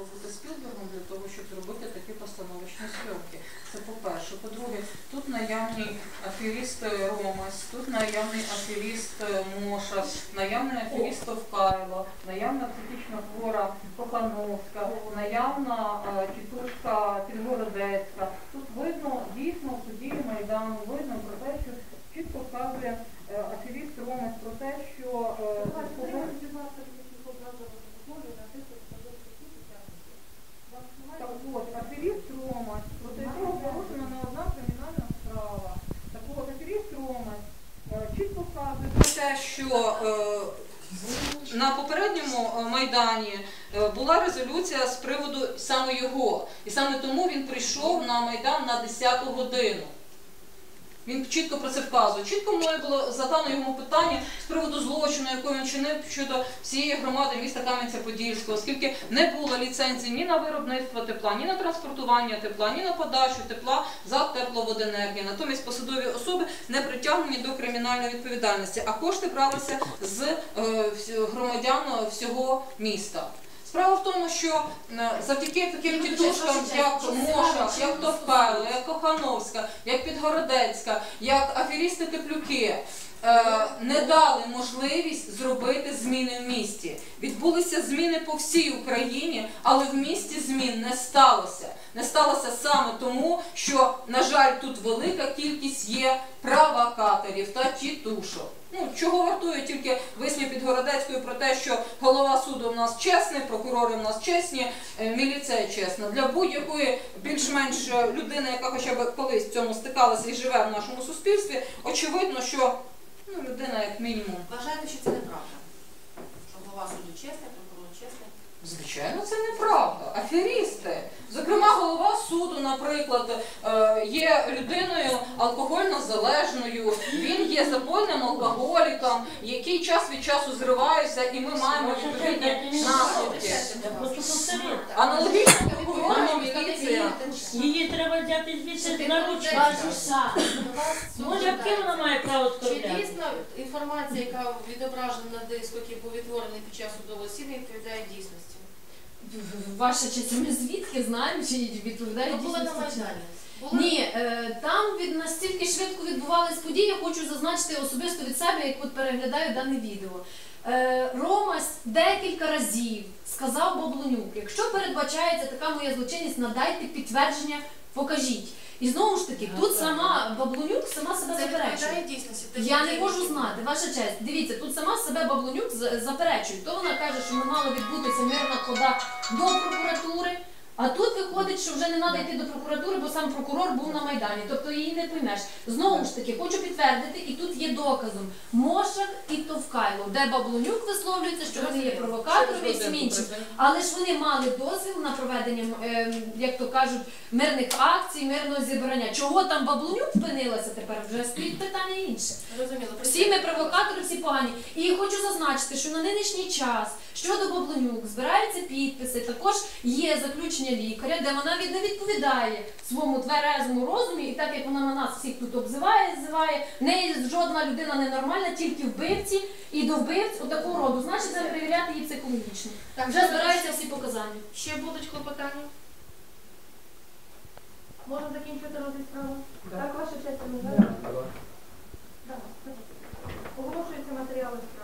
було бути Спілбергом для того, щоб зробити такі постановочні зйомки. Це по-перше. По-друге, тут наявний аферіст Ромас, тут наявний аферіст Моша, наявний аферіст Товкайло, наявна психічно хвора Кохановська, наявна е, тітушка Підгородецька. Тут видно дійсно події Майдану, видно про те, що чітко вказує е, аферіст Ромас про те, що е, Так от, аферіст Ромас, проти якого порушена не одна кримінальна справа. Так от, аферіст Ромас е, чітко вказує про те, що е, на попередньому е, майдані е, була резолюція з приводу саме його. І саме тому він прийшов на майдан на 10 годину. Він чітко про це вказує. Чітко мною було задано йому питання з приводу злочину, який він чинив щодо всієї громади міста Кам'янця-Подільського, оскільки не було ліцензії ні на виробництво тепла, ні на транспортування тепла, ні на подачу тепла за тепловоденергії. Натомість посадові особи не притягнені до кримінальної відповідальності, а кошти бралися з е, громадян всього міста. Справа в тому, що е, завдяки таким тітушкам, як Моша, як Товпайло, як Кохановська, як Підгородецька, як аферісти Теплюки, е, не дали можливість зробити зміни в місті. Відбулися зміни по всій Україні, але в місті змін не сталося. Не сталося саме тому, що, на жаль, тут велика кількість є провокаторів та тітушок. Ну, чого вартує тільки висні Підгородецької про те, що голова суду в нас чесний, прокурори в нас чесні, е, міліція чесна. Для будь-якої більш-менш е, людини, яка хоча б колись в цьому стикалася і живе в нашому суспільстві, очевидно, що ну, людина як мінімум. Вважаєте, що це неправда? Що голова суду чесний, прокурор чесний? Звичайно, це неправда. Аферісти. Зокрема, голова суду, наприклад, е, є людиною алкогольно залежною, він є запойним алкоголіком, який час від часу зривається, і ми маємо відповідні наслідки. Аналогічно прокурорна міліція. Її треба взяти звідси на ручку. Може, яке вона має право Чи дійсно інформація, яка відображена на диску, який був відтворений під час судового засідання, відповідає дійсності? Ваша честь, ми звідки знаємо, чи відповідає дійсно? ні? Майдані. Були? Ні, е, там від настільки швидко відбувались події, я хочу зазначити особисто від себе, як от переглядаю дане відео. Е, Ромас декілька разів сказав Баблонюк, якщо передбачається така моя злочинність, надайте підтвердження, покажіть. І знову ж таки, тут сама Баблонюк сама себе заперечує. Я не можу знати, ваша честь. Дивіться, тут сама себе Баблонюк заперечує. То вона каже, що не мала відбутися мирна хода до прокуратури. А тут виходить, що вже не треба йти до прокуратури, бо сам прокурор був на Майдані. Тобто її не приймеш. Знову ж таки, хочу підтвердити, і тут є доказом Мошак і Товкайло, де Баблонюк висловлюється, що вони є провокаторами і всім іншим. Але ж вони мали дозвіл на проведення, ем, як то кажуть, мирних акцій, мирного зібрання. Чого там Баблонюк спинилася тепер? Вже стоїть питання інше. Зрозуміло. Всі ми провокатори, всі погані. І хочу зазначити, що на нинішній час щодо Баблонюк збираються підписи. Також є заключення лікаря, де вона від не відповідає своєму тверезому розумі, і так як вона на нас всіх тут обзиває, ззиває, в неї жодна людина ненормальна, тільки вбивці і до вбивць отакого роду. Значить, треба перевіряти її психологічно. Так, Вже збираються всі показання. Ще будуть клопотання? Можна закінчити розгляд справи? Так, ваша честь, ми зараз. Оголошуються матеріали справи.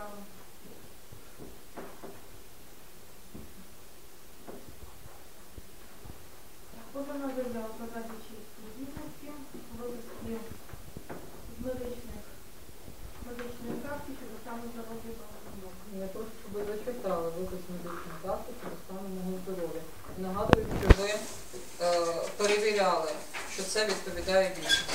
Відповідає дійсності.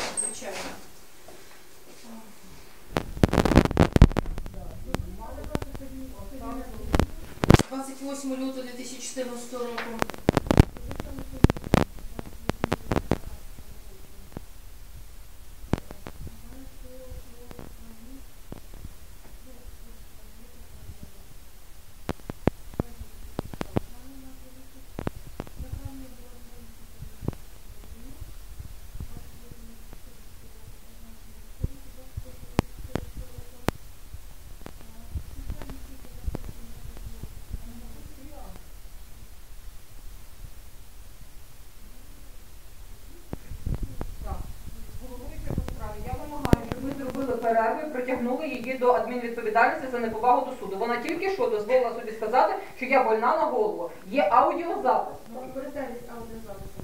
Перерви притягнули її до адмінвідповідальності за неповагу до суду. Вона тільки що дозволила собі сказати, що я больна на голову. Є аудіозапис. Аудіозаписом.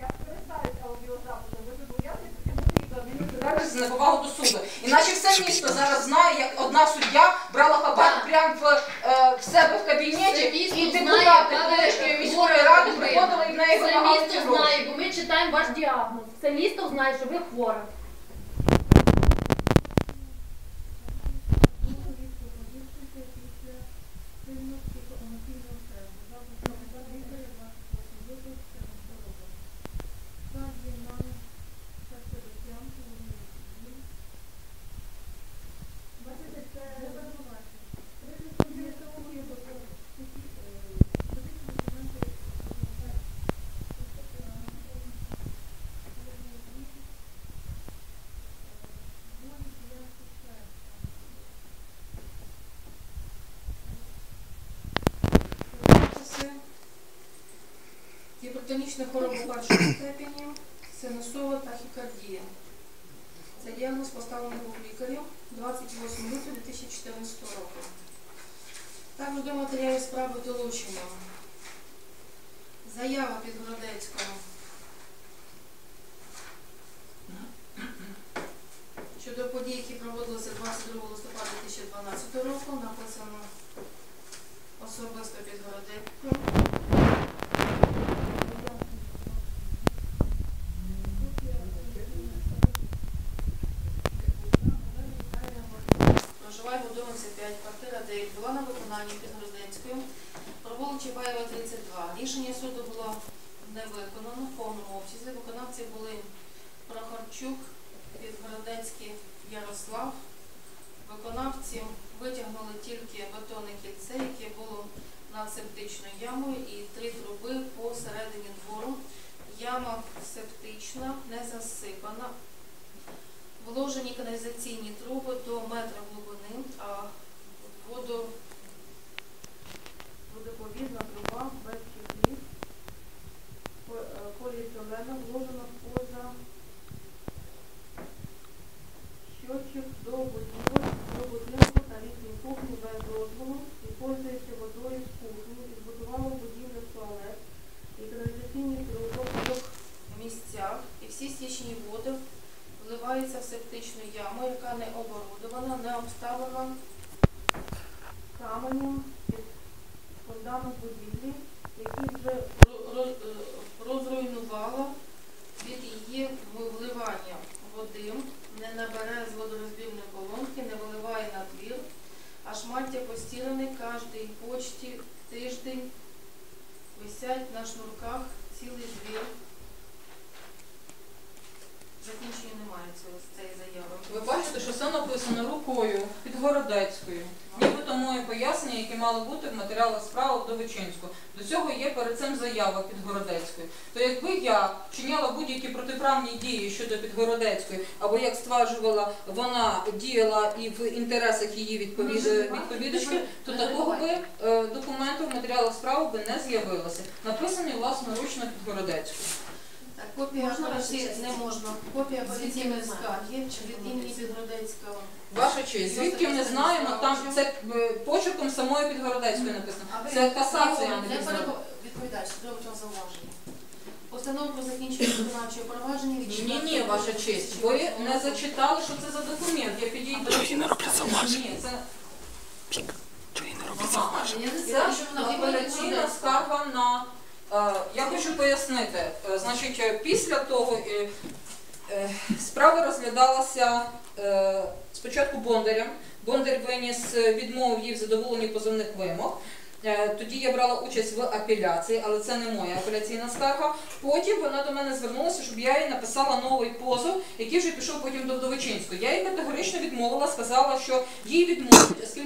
Я скористаюсь аудіозаписом. Ви зобов'язані притягнути її до адмінвідповідальності за неповагу до суду. Іначе все місто зараз знає, як одна суддя брала хабар прямо в, е, в себе в кабінеті, Це місто і депутати Колишньої міської ради приходили і в неї Це вимагали ці місто гроші. знає, бо ми читаємо ваш діагноз. Це місто знає, що ви хвора. Гіпертонічна хвороба першої степені, синусова тахікардія. Це діагноз поставлений у лікарів 28 лютого 2014 року. Також до матеріалів справи долучено заява від Городецького щодо подій, які проводилися 22 листопада 2012 року, написано особисто під Городецьким. Виконанні під Грозденською, провулок Чапаєва 32. Рішення суду було не виконано в повному обсязі. Виконавці були Прохорчук, Підгородецький Ярослав. Виконавці витягнули тільки бетонне кільце, яке було над септичною ямою, і три труби посередині двору. Яма септична, не засипана. Вложені каналізаційні труби до метра глибини, а водо, водоповідна труба без щитів, по- е, поліетилена вложена поза щочок до будівель, до будинку та літній кухні без дозволу і пользується водою з кухні, і збудувало будівлю туалет і в трьох місцях, і всі стічні води вливається в септичну яму, яка не оборудована, не обставлена каменем під фундамент будівлі, який вже е, розруйнувала від її вливання води, не набере з водорозбірної колонки, не виливає на двір, а шмаття постіраний кожний почті тиждень висять на шнурках цілий двір. Закінчення немає цієї заяви. Ви бачите, що все написано рукою Підгородецькою. Нібито моє пояснення, яке мало бути в матеріалах справи до Вичинську. До цього є перед цим заява Підгородецької. То якби я вчиняла будь-які протиправні дії щодо Підгородецької, або як стверджувала, вона діяла і в інтересах її відповід... відповідачки, то такого би е, документу в матеріалах справи би не з'явилося. Написані власноручно Підгородецькою. Так, копія Можна ваша не можна. Копія ми скарги від імені Підгородецького. Ваша честь, звідки ми знаємо, там це е, почерком самої Підгородецької написано. А ви Це касація, а не не відзнак. відповідач, зробить вам зауваження. Постанову про закінчення виконавчого провадження від Ні, ні, ваша честь. Ви не зачитали, що це за документ. Я підійду. Чого не роблять зауваження? Ні, це, Чого не роблять ага. зауваження? Я не це знаю, що вона апеляційна скарга на. Е, Я хочу пояснити. Е, Значить, е, після того справа розглядалася спочатку Бондарем. Бондар виніс відмову їй в задоволенні позовних вимог. Тоді я брала участь в апеляції, але це не моя апеляційна скарга. Потім вона до мене звернулася, щоб я їй написала новий позов, який вже пішов потім до Вдовичинської. Я їй категорично відмовила, сказала, що їй відмовить, оскільки